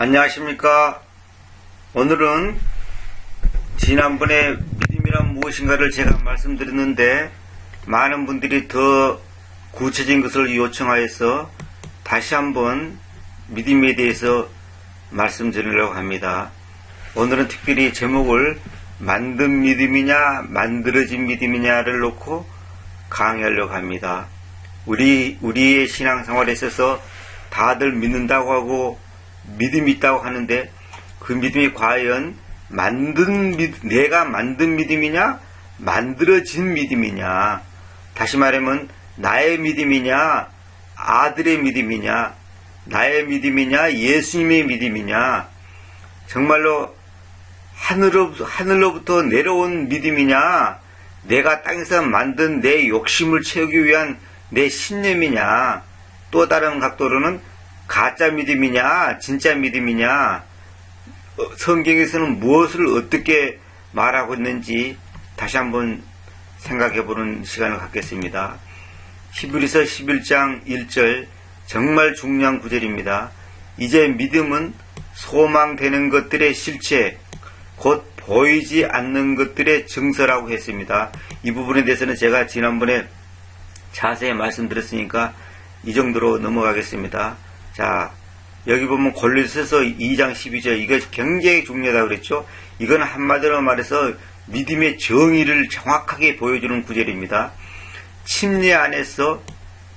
안녕하십니까. 오늘은 지난번에 믿음이란 무엇인가를 제가 말씀드렸는데 많은 분들이 더 구체적인 것을 요청하여서 다시 한번 믿음에 대해서 말씀드리려고 합니다. 오늘은 특별히 제목을 만든 믿음이냐 만들어진 믿음이냐를 놓고 강의하려고 합니다. 우리 우리의 신앙생활에 있어서 다들 믿는다고 하고 믿음이 있다고 하는데 그 믿음이 과연 만든 믿 내가 만든 믿음이냐? 만들어진 믿음이냐? 다시 말하면 나의 믿음이냐? 아들의 믿음이냐? 나의 믿음이냐? 예수님의 믿음이냐? 정말로 하늘로, 하늘로부터 내려온 믿음이냐? 내가 땅에서 만든 내 욕심을 채우기 위한 내 신념이냐? 또 다른 각도로는 가짜 믿음이냐 진짜 믿음이냐 어, 성경에서는 무엇을 어떻게 말하고 있는지 다시 한번 생각해 보는 시간을 갖겠습니다. 히브리서 11장 1절 정말 중요한 구절입니다. 이제 믿음은 소망되는 것들의 실체 곧 보이지 않는 것들의 증서라고 했습니다. 이 부분에 대해서는 제가 지난번에 자세히 말씀드렸으니까 이 정도로 넘어가겠습니다. 자, 여기 보면 골로새서 2장 12절 이거 굉장히 중요하다 그랬죠. 이건 한마디로 말해서 믿음의 정의를 정확하게 보여주는 구절입니다. 침례 안에서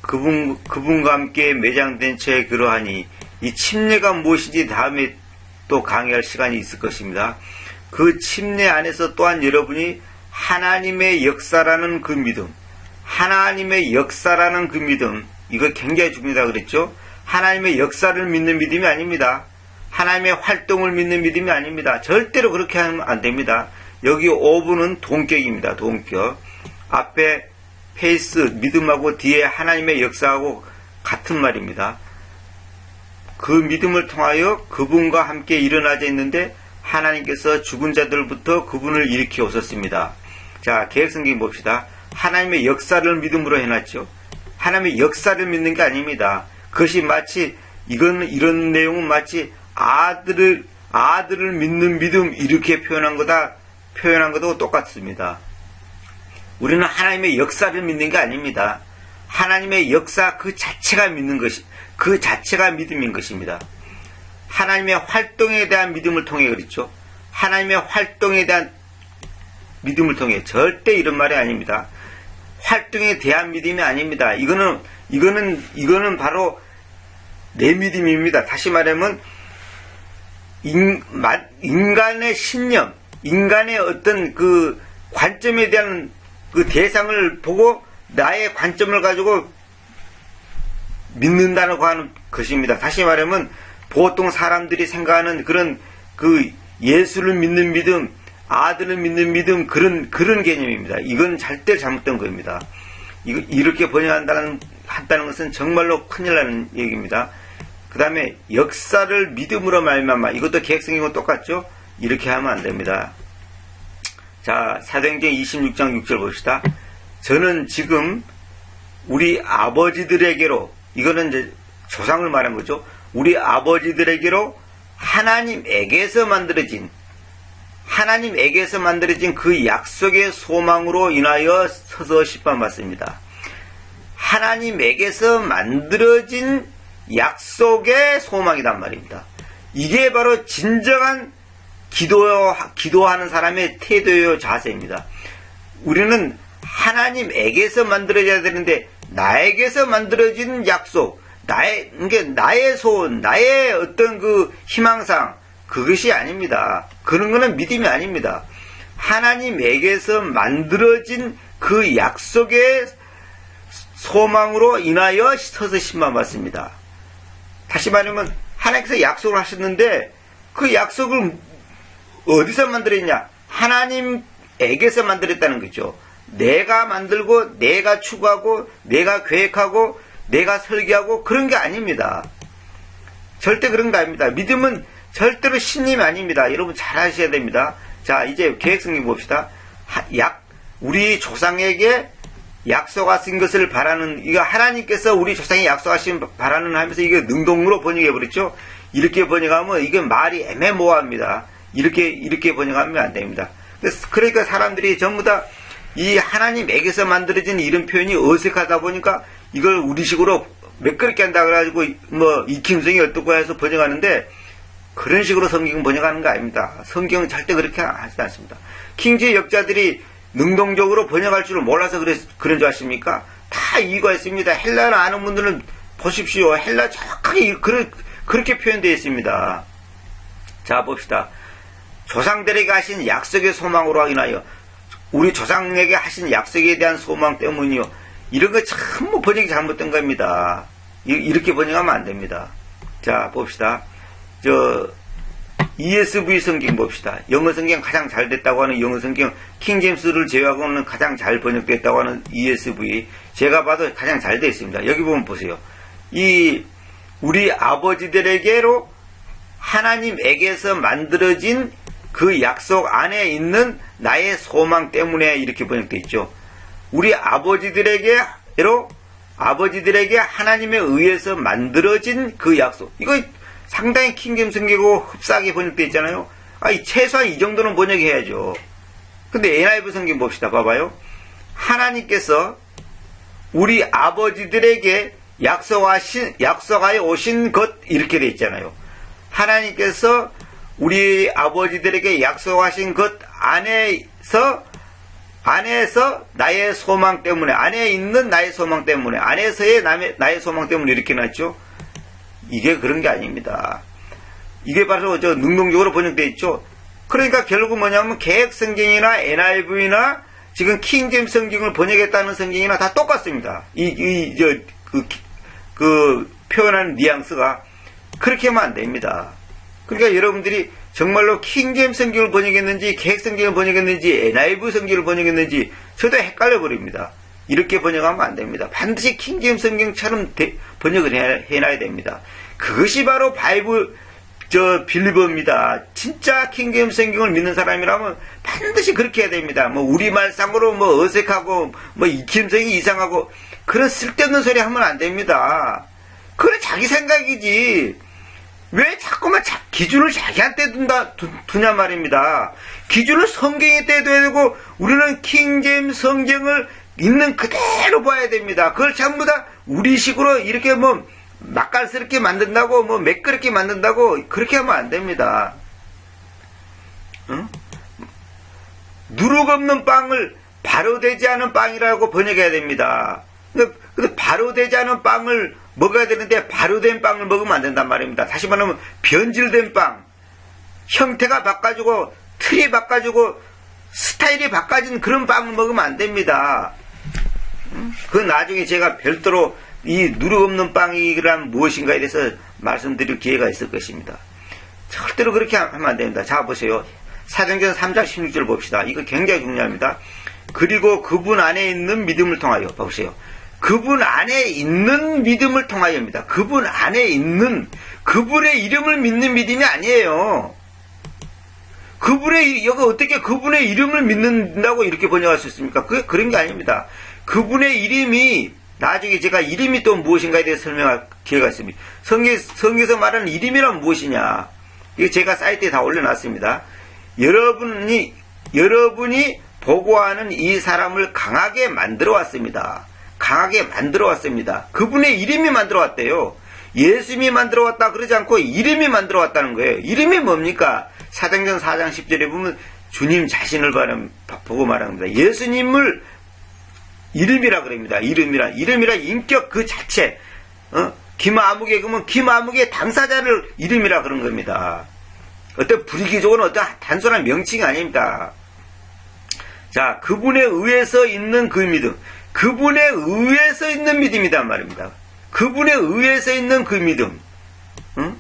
그분 그분과 함께 매장된 채 그러하니 이 침례가 무엇인지 다음에 또 강의할 시간이 있을 것입니다. 그 침례 안에서 또한 여러분이 하나님의 역사라는 그 믿음, 하나님의 역사라는 그 믿음, 이거 굉장히 중요하다 그랬죠? 하나님의 역사를 믿는 믿음이 아닙니다. 하나님의 활동을 믿는 믿음이 아닙니다. 절대로 그렇게 하면 안 됩니다. 여기 5분은 동격입니다. 동격. 앞에 페이스, 믿음하고 뒤에 하나님의 역사하고 같은 말입니다. 그 믿음을 통하여 그분과 함께 일어나져 있는데 하나님께서 죽은 자들부터 그분을 일으켜 오셨습니다. 자, 계획성경 봅시다. 하나님의 역사를 믿음으로 해놨죠. 하나님의 역사를 믿는 게 아닙니다. 그것이 마치 이건 이런 내용은 마치 아들을 아들을 믿는 믿음 이렇게 표현한 거다 표현한 것도 똑같습니다. 우리는 하나님의 역사를 믿는 게 아닙니다. 하나님의 역사 그 자체가 믿는 것이 그 자체가 믿음인 것입니다. 하나님의 활동에 대한 믿음을 통해 그렇죠. 하나님의 활동에 대한 믿음을 통해 절대 이런 말이 아닙니다. 활동에 대한 믿음이 아닙니다. 이거는 이거는 이거는 바로 내 믿음입니다. 다시 말하면 인, 인간의 신념, 인간의 어떤 그 관점에 대한 그 대상을 보고 나의 관점을 가지고 믿는다고 하는 것입니다. 다시 말하면 보통 사람들이 생각하는 그런 그 예수를 믿는 믿음, 아들을 믿는 믿음 그런 그런 개념입니다. 이건 절대 잘못된 겁니다. 이거 이렇게 번역한다는 한다는 것은 정말로 큰일 나는 얘기입니다. 그 다음에 역사를 믿음으로 말미암아 이것도 계획성이고 똑같죠? 이렇게 하면 안 됩니다. 자 사도행전 26장 6절 봅시다. 저는 지금 우리 아버지들에게로 이거는 이제 조상을 말한 거죠. 우리 아버지들에게로 하나님에게서 만들어진 하나님에게서 만들어진 그 약속의 소망으로 인하여 서서 십반 받습니다. 하나님에게서 만들어진 약속의 소망이란 말입니다. 이게 바로 진정한 기도, 기도하는 사람의 태도요 자세입니다. 우리는 하나님에게서 만들어져야 되는데 나에게서 만들어진 약속, 나의 이게 나의 소원, 나의 어떤 그 희망상 그것이 아닙니다. 그런 거는 믿음이 아닙니다. 하나님에게서 만들어진 그 약속의 소망으로 인하여 서서 신만 받습니다. 다시 말하면 하나님께서 약속을 하셨는데 그 약속을 어디서 만들었냐? 하나님에게서 만들었다는 거죠. 내가 만들고 내가 추구하고 내가 계획하고 내가 설계하고 그런 게 아닙니다. 절대 그런 거 아닙니다. 믿음은 절대로 신님이 아닙니다. 여러분 잘 하셔야 됩니다. 자, 이제 계획 성경 봅시다. 약, 우리 조상에게 약속하신 것을 바라는 이거 하나님께서 우리 조상이 약속하신 바라는 하면서 이게 능동으로 번역해 버렸죠. 이렇게 번역하면 이게 말이 애매모호합니다. 이렇게 이렇게 번역하면 안 됩니다. 그러니까 사람들이 전부 다 이 하나님에게서 만들어진 이런 표현이 어색하다 보니까 이걸 우리식으로 매끄럽게 한다 그래가지고 뭐 익힘성이 어떻고 해서 번역하는데 그런 식으로 성경 번역하는 거 아닙니다. 성경은 절대 그렇게 하지 않습니다. 킹제 역자들이 능동적으로 번역할 줄을 몰라서 그랬, 그런 줄 아십니까? 다 이유가 있습니다. 헬라를 아는 분들은 보십시오. 헬라 정확하게 그렇, 그렇게 표현되어 있습니다. 자, 봅시다. 조상들에게 하신 약속의 소망으로 인하여 우리 조상에게 하신 약속에 대한 소망 때문이요. 이런 거 전부 번역이 잘못된 겁니다. 이렇게 번역하면 안 됩니다. 자, 봅시다. 저, ESV 성경 봅시다. 영어 성경 가장 잘 됐다고 하는 영어 성경, 킹제임스를 제외하고는 가장 잘 번역됐다고 하는 ESV. 제가 봐도 가장 잘 되어 있습니다. 여기 보면 보세요. 이, 우리 아버지들에게로 하나님에게서 만들어진 그 약속 안에 있는 나의 소망 때문에 이렇게 번역되어 있죠. 우리 아버지들에게로 아버지들에게 하나님에 의해서 만들어진 그 약속. 이거 상당히 킹잼 성계고 흡사하게 번역되어 있잖아요. 아니, 최소한 이 정도는 번역해야죠. 근데 NIV 성경 봅시다. 봐봐요. 하나님께서 우리 아버지들에게 약속하신, 약속하여 오신 것, 이렇게 돼 있잖아요. 하나님께서 우리 아버지들에게 약속하신 것 안에서 안에서 나의 소망 때문에 안에 있는 나의 소망 때문에 안에서의 나의, 나의 소망 때문에 이렇게 났죠. 이게 그런 게 아닙니다. 이게 바로 저 능동적으로 번역되어 있죠. 그러니까 결국 뭐냐면 계획 성경이나 NIV나 지금 킹잼 성경을 번역했다는 성경이나 다 똑같습니다. 이, 이, 저, 그, 그 표현하는 뉘앙스가 그렇게 하면 안 됩니다. 그러니까 여러분들이 정말로 킹잼 성경을 번역했는지 계획 성경을 번역했는지 NIV 성경을 번역했는지 저도 헷갈려 버립니다. 이렇게 번역하면 안 됩니다. 반드시 킹잼 성경처럼 대, 번역을 해, 해놔야 됩니다. 그것이 바로 바이블 저 빌리버입니다. 진짜 킹잼 성경을 믿는 사람이라면 반드시 그렇게 해야 됩니다. 뭐 우리말상으로 뭐 어색하고 뭐 익힘성이 이상하고 그런 쓸데없는 소리 하면 안 됩니다. 그건 자기 생각이지. 왜 자꾸만 자, 기준을 자기한테 둔다, 두, 냐 말입니다. 기준을 성경에 떼둬야 되고, 우리는 킹잼 성경을 있는 그대로 봐야 됩니다. 그걸 전부 다 우리식으로 이렇게 뭐, 맛깔스럽게 만든다고, 뭐, 매끄럽게 만든다고, 그렇게 하면 안 됩니다. 응? 누룩 없는 빵을 바로 되지 않은 빵이라고 번역해야 됩니다. 근데 바로 되지 않은 빵을 먹어야 되는데 바로 된 빵을 먹으면 안 된단 말입니다. 다시 말하면 변질된 빵, 형태가 바꿔주고 틀이 바꿔주고 스타일이 바꿔진 그런 빵을 먹으면 안 됩니다. 그 나중에 제가 별도로 이 누룩 없는 빵이란 무엇인가에 대해서 말씀드릴 기회가 있을 것입니다. 절대로 그렇게 하면 안 됩니다. 자, 보세요. 사정전 3장 16절 봅시다. 이거 굉장히 중요합니다. 그리고 그분 안에 있는 믿음을 통하여 보세요. 그분 안에 있는 믿음을 통하여입니다. 그분 안에 있는 그분의 이름을 믿는 믿음이 아니에요. 그분의 여기 어떻게 그분의 이름을 믿는다고 이렇게 번역할 수 있습니까? 그 그런 게 아닙니다. 그분의 이름이 나중에 제가 이름이 또 무엇인가에 대해 설명할 기회가 있습니다. 성경 성경에서 말하는 이름이란 무엇이냐? 이거 제가 사이트에 다 올려놨습니다. 여러분이 여러분이 보고하는 이 사람을 강하게 만들어 왔습니다. 강하게 만들어 왔습니다. 그분의 이름이 만들어 왔대요. 예수님이 만들어 왔다 그러지 않고 이름이 만들어 왔다는 거예요. 이름이 뭡니까? 사장전 4장 10절에 보면 주님 자신을 보고 말합니다. 예수님을 이름이라 그럽니다. 이름이라 이름이라 인격 그 자체. 어? 김아무개 그러면 김아무개 당사자를 이름이라 그런 겁니다. 어떤 불기적으로 어떤 단순한 명칭이 아닙니다. 자, 그분에 의해서 있는 그 믿음. 그분에 의해서 있는 믿음이란 말입니다. 그분에 의해서 있는 그 믿음. 응?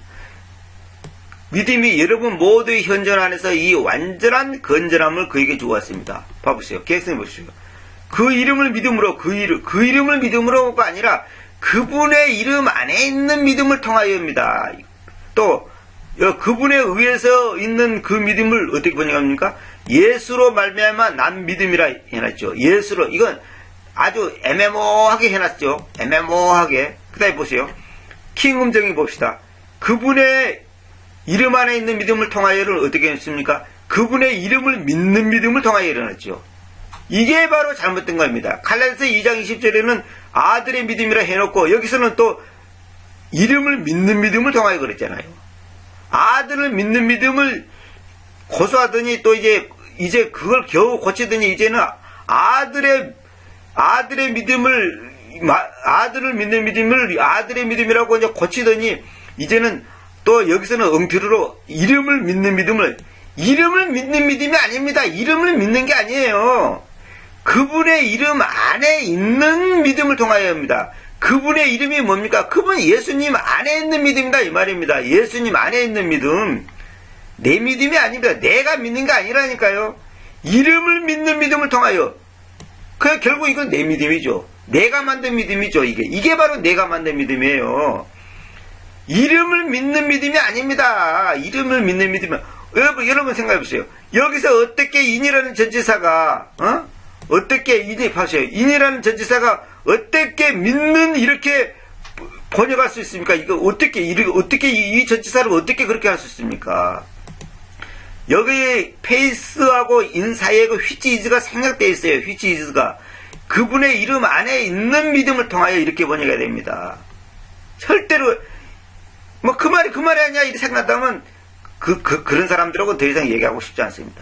믿음이 여러분 모두의 현존 안에서 이 완전한 건전함을 그에게 주었습니다. 봐보세요. 계획성 보시오. 그 이름을 믿음으로 그 이름 그 이름을 믿음으로가 아니라 그분의 이름 안에 있는 믿음을 통하여입니다. 또 그분에 의해서 있는 그 믿음을 어떻게 번역합니까? 예수로 말미암아 난 믿음이라 해놨죠. 예수로 이건 아주 애매모호하게 해놨죠. 애매모호하게. 그 다음에 보세요. 킹음정이 봅시다. 그분의 이름 안에 있는 믿음을 통하여를 어떻게 했습니까? 그분의 이름을 믿는 믿음을 통하여 일어났죠. 이게 바로 잘못된 겁니다. 갈라디아서 2장 20절에는 아들의 믿음이라 해놓고 여기서는 또 이름을 믿는 믿음을 통하여 그랬잖아요. 아들을 믿는 믿음을 고소하더니 또 이제 이제 그걸 겨우 고치더니 이제는 아들의 아들의 믿음을 마- 아들을 믿는 믿음을 아들의 믿음이라고 이제 고치더니 이제는 또 여기서는 엉터리로 이름을 믿는 믿음을 이름을 믿는 믿음이 아닙니다. 이름을 믿는 게 아니에요. 그분의 이름 안에 있는 믿음을 통하여입니다. 그분의 이름이 뭡니까? 그분 예수님 안에 있는 믿음이다 이 말입니다. 예수님 안에 있는 믿음. 내 믿음이 아닙니다. 내가 믿는 게 아니라니까요. 이름을 믿는 믿음을 통하여. 그 결국 이건 내 믿음이죠. 내가 만든 믿음이죠. 이게 이게 바로 내가 만든 믿음이에요. 이름을 믿는 믿음이 아닙니다. 이름을 믿는 믿음은 여러분 여러분 생각해 보세요. 여기서 어떻게 인이라는 전지사가 어? 어떻게 파세요. 인이라는 전지사가 어떻게 믿는 이렇게 번역할 수 있습니까? 이거 어떻게 이렇게 어떻게 이, 이 전지사를 어떻게 그렇게 할 수 있습니까? 여기 페이스하고 인사의 그 휘치이즈가 생략되어 있어요. 휘치이즈가 그분의 이름 안에 있는 믿음을 통하여 이렇게 번역해야 됩니다. 절대로 뭐 그 말이 그 말이 아니야 이렇게 생각한다면 그, 그 그런 사람들하고 더 이상 얘기하고 싶지 않습니다.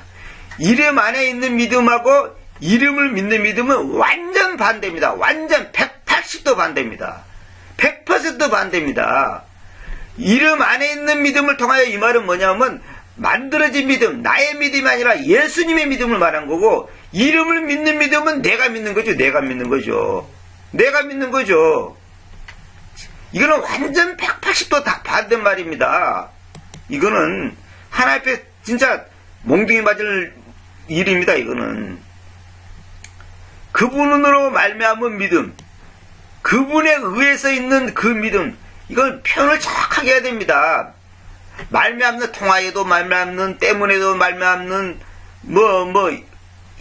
이름 안에 있는 믿음하고 이름을 믿는 믿음은 완전 반대입니다. 완전 180도 반대입니다. 100% 반대입니다. 이름 안에 있는 믿음을 통하여 이 말은 뭐냐면 만들어진 믿음, 나의 믿음이 아니라 예수님의 믿음을 말한 거고 이름을 믿는 믿음은 내가 믿는 거죠. 내가 믿는 거죠. 내가 믿는 거죠. 이거는 완전 180도 다 반대말입니다. 이거는 하나 앞에 진짜 몽둥이 맞을 일입니다. 이거는 그분으로 말미암은 믿음, 그분에 의해서 있는 그 믿음, 이건 표현을 정확하게 해야 됩니다. 말미암는 통화에도 말미암는 때문에도 말미암는 뭐뭐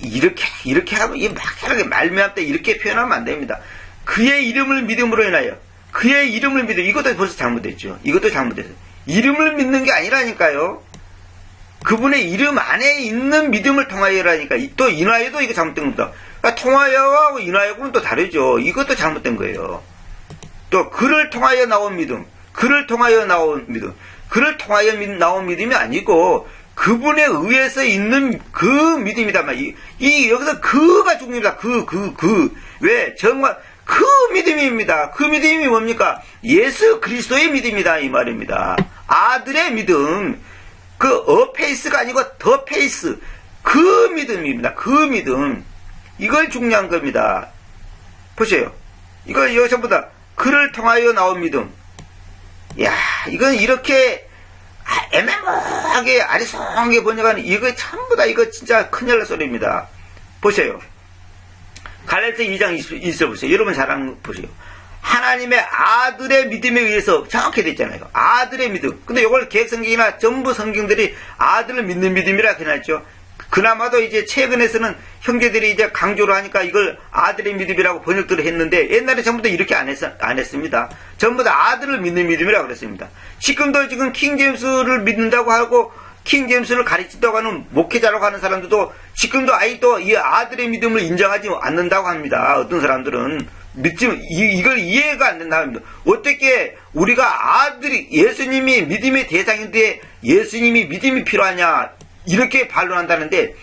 이렇게 이렇게 하면 이 막연하게 말미암다 이렇게 표현하면 안 됩니다. 그의 이름을 믿음으로 인하여 그의 이름을 믿음 이것도 벌써 잘못됐죠. 이것도 잘못됐어요. 이름을 믿는 게 아니라니까요. 그분의 이름 안에 있는 믿음을 통하여라니까 또 인하여도 이거 잘못된 겁니다. 그러니까 통하여하고 인하여하고는 또 다르죠. 이것도 잘못된 거예요. 또 그를 통하여 나온 믿음, 그를 통하여 나온 믿음, 그를 통하여 믿- 나온 믿음이 아니고 그분에 의해서 있는 그 믿음이다 말. 이, 이 여기서 그가 중요합니다. 그 그 그 왜 정말 그 믿음입니다. 그 믿음이 뭡니까? 예수 그리스도의 믿음이다 이 말입니다. 아들의 믿음. 그 어페이스가 아니고 더 페이스. 그 믿음입니다. 그 믿음. 이걸 중요한 겁니다. 보세요. 이거 이거 전부 다 그를 통하여 나온 믿음. 야, 이건 이렇게 아, 애매모하게 아리송하게 번역하는 이거 전부 다 이거 진짜 큰일 날 소리입니다. 보세요. 갈라디아 2장 20, 20절 보세요. 여러분 잘한 보세요. 하나님의 아들의 믿음에 의해서 정확히 됐잖아요. 아들의 믿음. 근데 이걸 개혁성경이나 전부 성경들이 아들을 믿는 믿음이라 해놨죠. 그나마도 이제 최근에서는 형제들이 이제 강조를 하니까 이걸 아들의 믿음이라고 번역들을 했는데 옛날에 전부 다 이렇게 안, 했, 안 했습니다. 전부 다 아들을 믿는 믿음이라고 그랬습니다. 지금도 지금 킹제임스를 믿는다고 하고 킹제임스를 가르친다고 하는 목회자라고 하는 사람들도 지금도 아직도 이 아들의 믿음을 인정하지 않는다고 합니다. 어떤 사람들은 믿지 이, 이걸 이해가 안 된다고 합니다. 어떻게 우리가 아들이 예수님이 믿음의 대상인데 예수님이 믿음이 필요하냐 이렇게 반론한다는데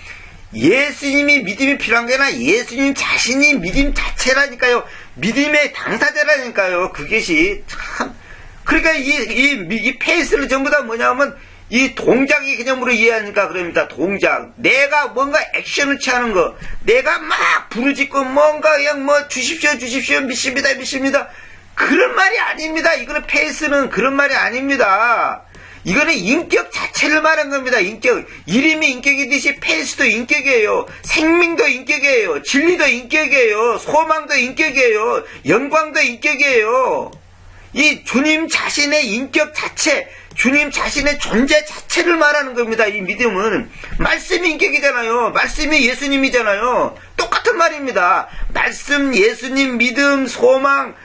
예수님이 믿음이 필요한 게 아니라 예수님 자신이 믿음 자체라니까요. 믿음의 당사자라니까요. 그것이 참 그러니까 이, 이, 이 페이스를 전부 다 뭐냐면 이 동작의 개념으로 이해하니까 그럽니다. 동작. 내가 뭔가 액션을 취하는 거. 내가 막 부르짖고 뭔가 그냥 뭐 주십시오, 주십시오, 믿습니다, 믿습니다. 그런 말이 아닙니다. 이거는 페이스는 그런 말이 아닙니다. 이거는 인격 자체를 말한 겁니다. 인격. 이름이 인격이듯이 페이스도 인격이에요. 생명도 인격이에요. 진리도 인격이에요. 소망도 인격이에요. 영광도 인격이에요. 이 주님 자신의 인격 자체, 주님 자신의 존재 자체를 말하는 겁니다. 이 믿음은 말씀이 인격이잖아요. 말씀이 예수님이잖아요. 똑같은 말입니다. 말씀, 예수님, 믿음, 소망,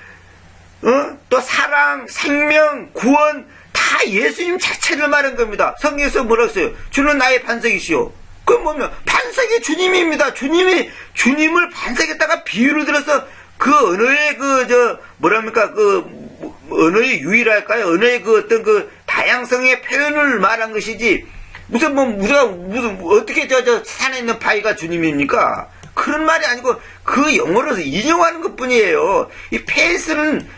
어? 또 사랑, 생명, 구원 다 예수님 자체를 말한 겁니다. 성경에서 뭐라고 써요? 주는 나의 반석이시오. 그건 뭐냐? 반석이 주님입니다. 주님이 주님을 반석에다가 비유를 들어서 그 언어의 그 저 뭐랍니까 그 뭐, 언어의 유일할까요? 언어의 그 어떤 그 다양성의 표현을 말한 것이지 무슨 뭐 우리가 무슨 어떻게 저저 산에 있는 바위가 주님입니까? 그런 말이 아니고 그 영어로 인용하는 것 뿐이에요. 이 페이스는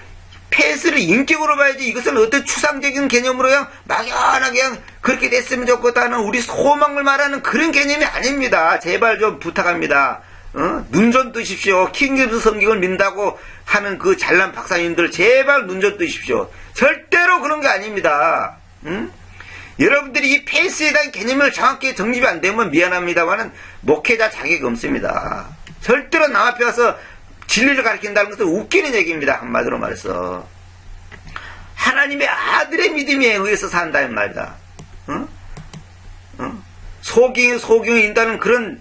페이스를 인격으로 봐야지 이것은 어떤 추상적인 개념으로 그냥 막연하게 그렇게 됐으면 좋겠다는 우리 소망을 말하는 그런 개념이 아닙니다. 제발 좀 부탁합니다. 어? 눈좀 뜨십시오. 킹제스 성경을 믿는다고 하는 그 잘난 박사님들 제발 눈 좀 뜨십시오. 절대로 그런 게 아닙니다. 응? 여러분들이 이 페이스에 대한 개념을 정확히 정립이 안 되면 미안합니다만은 목회자 자격이 없습니다. 절대로 남 앞에 와서 진리를 가르친다는 것은 웃기는 얘기입니다. 한마디로 말해서. 하나님의 아들의 믿음에 의해서 산다는 말이다. 어? 어? 소경이 소경이 인다는 그런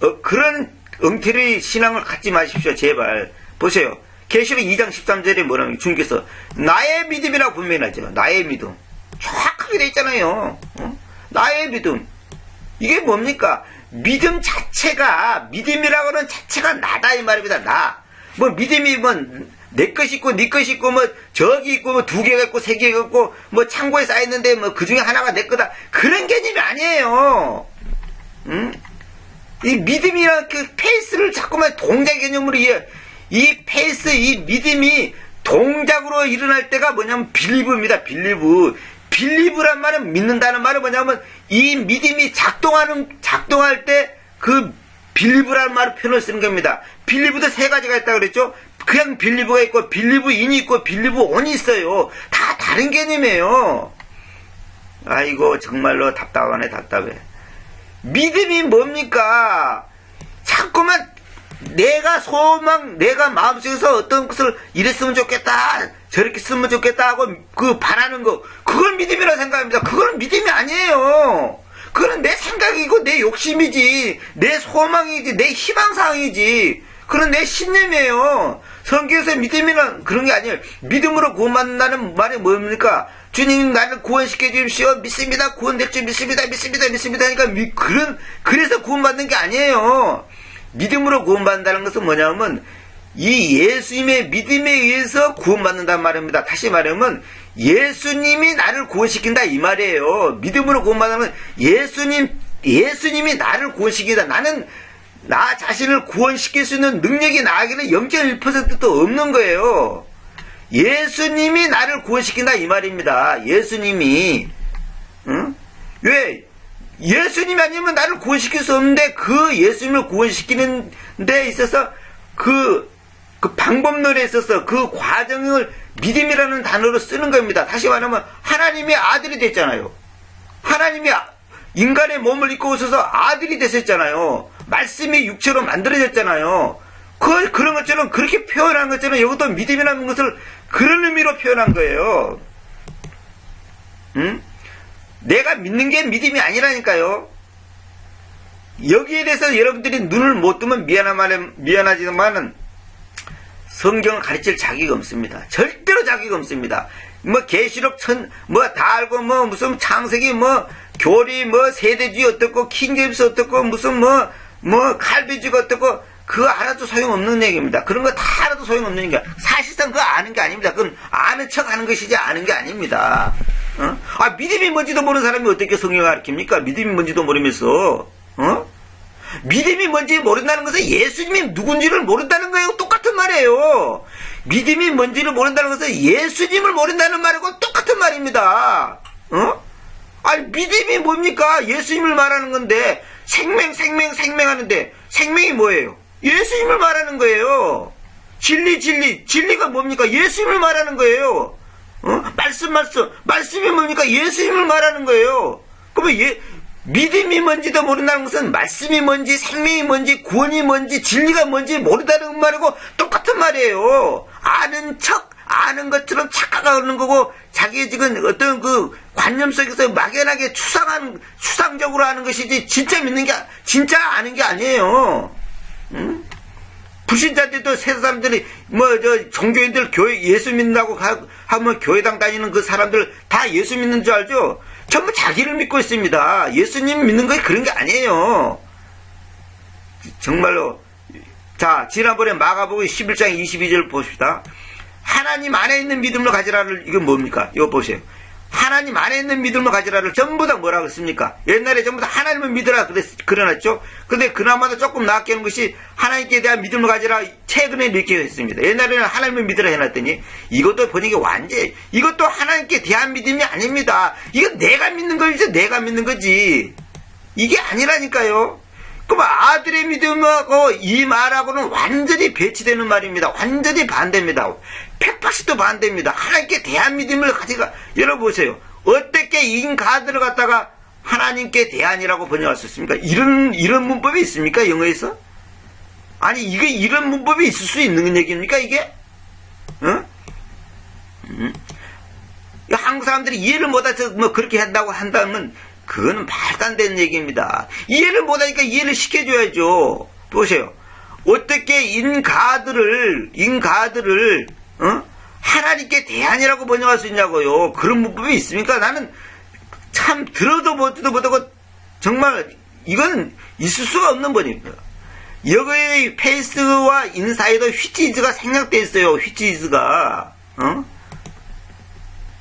어, 그런 엉터리 신앙을 갖지 마십시오. 제발. 보세요. 계시록 2장 13절에 뭐라면 주님께서 나의 믿음이라고 분명히 하죠. 나의 믿음. 정확하게 돼 있잖아요. 어? 나의 믿음. 이게 뭡니까? 믿음 자체가 믿음이라고 하는 자체가 나다 이 말입니다. 나. 뭐 믿음이 뭐 내 것이 있고 네 것이 있고 뭐 저기 있고 뭐 두 개가 있고 세 개가 있고 뭐 창고에 쌓여 있는데 뭐 그 중에 하나가 내 거다. 그런 개념이 아니에요. 응? 이 믿음이란 그 페이스를 자꾸만 동작 개념으로 이해. 이 페이스, 이 믿음이 동작으로 일어날 때가 뭐냐면 빌리브입니다. 빌리브. 빌리브란 말은 믿는다는 말은 뭐냐면 이 믿음이 작동하는 작동할 때그 빌리브라는 말을 표현을 쓰는 겁니다. 빌리브도 세 가지가 있다고 그랬죠. 그냥 빌리브가 있고 빌리브 인이 있고 빌리브 온이 있어요. 다 다른 개념이에요. 아이고 정말로 답답하네 답답해. 믿음이 뭡니까? 자꾸만 내가 소망, 내가 마음속에서 어떤 것을 이랬으면 좋겠다, 저렇게 쓰면 좋겠다 하고 그 바라는 거, 그걸 믿음이라 생각합니다. 그건 믿음이 아니에요. 그건 내 생각이고 내 욕심이지, 내 소망이지, 내 희망사항이지. 그건 내 신념이에요. 성경에서 믿음이란 그런 게 아니에요. 믿음으로 구원받는다는 말이 뭡니까? 주님 나를 구원시켜 주십시오. 믿습니다. 구원될 줄 믿습니다. 믿습니다. 믿습니다. 미, 그런 그래서 구원받는 게 아니에요. 믿음으로 구원받는다는 것은 뭐냐면 이 예수님의 믿음에 의해서 구원받는단 말입니다. 다시 말하면 예수님이 나를 구원시킨다 이 말이에요. 믿음으로 구원받는 건 예수님 예수님이 나를 구원시킨다. 나는 나 자신을 구원시킬 수 있는 능력이 나에게는 0.1%도 없는 거예요. 예수님이 나를 구원시킨다 이 말입니다. 예수님이 응? 왜 예수님이 아니면 나를 구원시킬 수 없는데 그 예수님을 구원시키는 데 있어서 그, 그 방법론에 있어서 그 과정을 믿음이라는 단어로 쓰는 겁니다. 다시 말하면 하나님의 아들이 됐잖아요. 하나님이 인간의 몸을 입고 오셔서 아들이 됐었잖아요. 말씀이 육체로 만들어졌잖아요. 그, 그런 것처럼 그렇게 표현한 것처럼 이것도 믿음이라는 것을 그런 의미로 표현한 거예요. 응? 내가 믿는 게 믿음이 아니라니까요. 여기에 대해서 여러분들이 눈을 못 뜨면 미안한 말에, 미안하지만은 성경을 가르칠 자격이 없습니다. 절대로 자격이 없습니다. 뭐 계시록 천 뭐 다 알고 뭐 무슨 창세기 뭐 교리 뭐 세대주의 어떻고 킹제임스 어떻고 무슨 뭐 뭐 칼비주가 어떻고 그거 알아도 소용없는 얘기입니다. 그런 거 다 알아도 소용없는 얘기야. 사실상 그거 아는 게 아닙니다. 그건 아는 척 하는 것이지 아는 게 아닙니다. 어? 아, 믿음이 뭔지도 모르는 사람이 어떻게 성경을 가르칩니까? 믿음이 뭔지도 모르면서, 어? 믿음이 뭔지 모른다는 것은 예수님이 누군지를 모른다는 거예요. 똑같은 말이에요. 믿음이 뭔지를 모른다는 것은 예수님을 모른다는 말이고 똑같은 말입니다. 어? 아니, 믿음이 뭡니까? 예수님을 말하는 건데, 생명, 생명, 생명 하는데, 생명이 뭐예요? 예수님을 말하는 거예요. 진리, 진리. 진리가 뭡니까? 예수님을 말하는 거예요. 어? 말씀, 말씀. 말씀이 뭡니까? 예수님을 말하는 거예요. 그러면 예, 믿음이 뭔지도 모른다는 것은 말씀이 뭔지, 생명이 뭔지, 구원이 뭔지, 진리가 뭔지 모른다는 말이고 똑같은 말이에요. 아는 척, 아는 것처럼 착각하는 거고 자기 지금 어떤 그 관념 속에서 막연하게 추상한 추상적으로 하는 것이지 진짜 믿는 게 아- 진짜 아는 게 아니에요. 응? 불신자들도 세상 사람들이 뭐 저 종교인들 교회 예수 믿는다고 가- 하면 교회당 다니는 그 사람들 다 예수 믿는 줄 알죠? 전부 자기를 믿고 있습니다. 예수님 믿는 게 그런 게 아니에요. 정말로 자 지난번에 마가복음 11장 22절 봅시다. 하나님 안에 있는 믿음을 가지라를 이건 뭡니까? 이거 보세요. 하나님 안에 있는 믿음을 가지라를 전부 다 뭐라고 했습니까? 옛날에 전부 다 하나님을 믿으라 그랬, 그려놨죠? 근데 그나마도 조금 나았게 하는 것이 하나님께 대한 믿음을 가지라 최근에 했습니다. 옛날에는 하나님을 믿으라 해놨더니 이것도 보니까 완전 이것도 하나님께 대한 믿음이 아닙니다. 이건 내가 믿는 거지 내가 믿는 거지. 이게 아니라니까요. 그럼 아들의 믿음하고 이 말하고는 완전히 배치되는 말입니다. 완전히 반대입니다. 180도 반대입니다. 하나님께 대한 믿음을 가지가 여러분 보세요. 어떻게 인가들을 갖다가 하나님께 대한이라고 번역할 수 있습니까? 이런 이런 문법이 있습니까? 영어에서? 아니 이게 이런 문법이 있을 수 있는 얘기입니까? 이게? 어? 음. 한국 사람들이 이해를 못해서 뭐 그렇게 한다고 한다면 그거는 말도 안 되는 얘기입니다. 이해를 못하니까 이해를 시켜줘야죠. 보세요. 어떻게 인가들을 인가들을 어? 하나님께 대안이라고 번역할 수 있냐고요. 그런 문법이 있습니까? 나는 참 들어도 보지도 못하고 정말 이건 있을 수가 없는 번입니다. 여기에 페이스와 인사이드 휘치즈가 생략돼 있어요. 휘치즈가 어?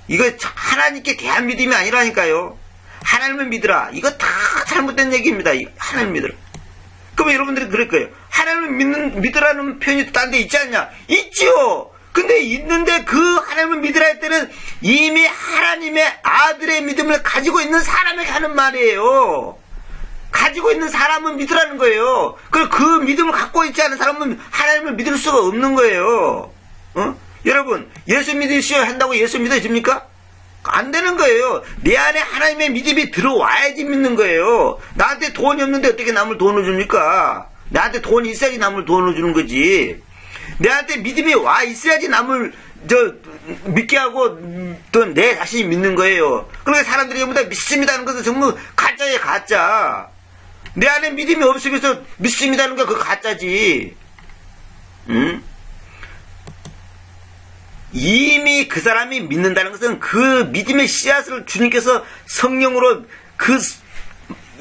이거 하나님께 대한 믿음이 아니라니까요. 하나님을 믿으라. 이거 다 잘못된 얘기입니다. 이 하나님 믿으라. 그럼 여러분들이 그럴 거예요. 하나님을 믿는, 믿으라는 표현이 딴 데 있지 않냐? 있지요! 근데 있는데 그 하나님을 믿으라 할 때는 이미 하나님의 아들의 믿음을 가지고 있는 사람에게 하는 말이에요. 가지고 있는 사람은 믿으라는 거예요. 그 믿음을 갖고 있지 않은 사람은 하나님을 믿을 수가 없는 거예요. 어? 여러분, 예수 믿으셔야 한다고 예수 믿어집니까? 안 되는 거예요. 내 안에 하나님의 믿음이 들어와야지 믿는 거예요. 나한테 돈이 없는데 어떻게 남을 돈을 줍니까? 나한테 돈이 있어야지 남을 돈을 주는 거지. 내한테 믿음이 와 있어야지 남을 저 믿게 하고 또 내 자신이 믿는 거예요. 그러니까 사람들이 전부 다 믿습니다는 것은 전부 가짜예요, 가짜. 내 안에 믿음이 없으면서 믿습니다는 거 그거 가짜지. 응? 이미 그 사람이 믿는다는 것은 그 믿음의 씨앗을 주님께서 성령으로 그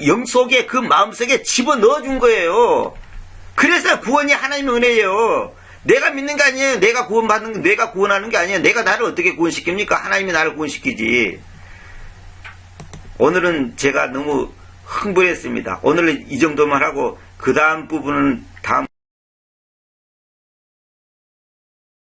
영 속에 그 마음 속에 집어 넣어 준 거예요. 그래서 구원이 하나님의 은혜예요. 내가 믿는 게 아니에요. 내가 구원받는 내가 구원하는 게 아니에요. 내가 나를 어떻게 구원시킵니까? 하나님이 나를 구원시키지. 오늘은 제가 너무 흥분했습니다. 오늘은 이 정도만 하고 그 다음 부분은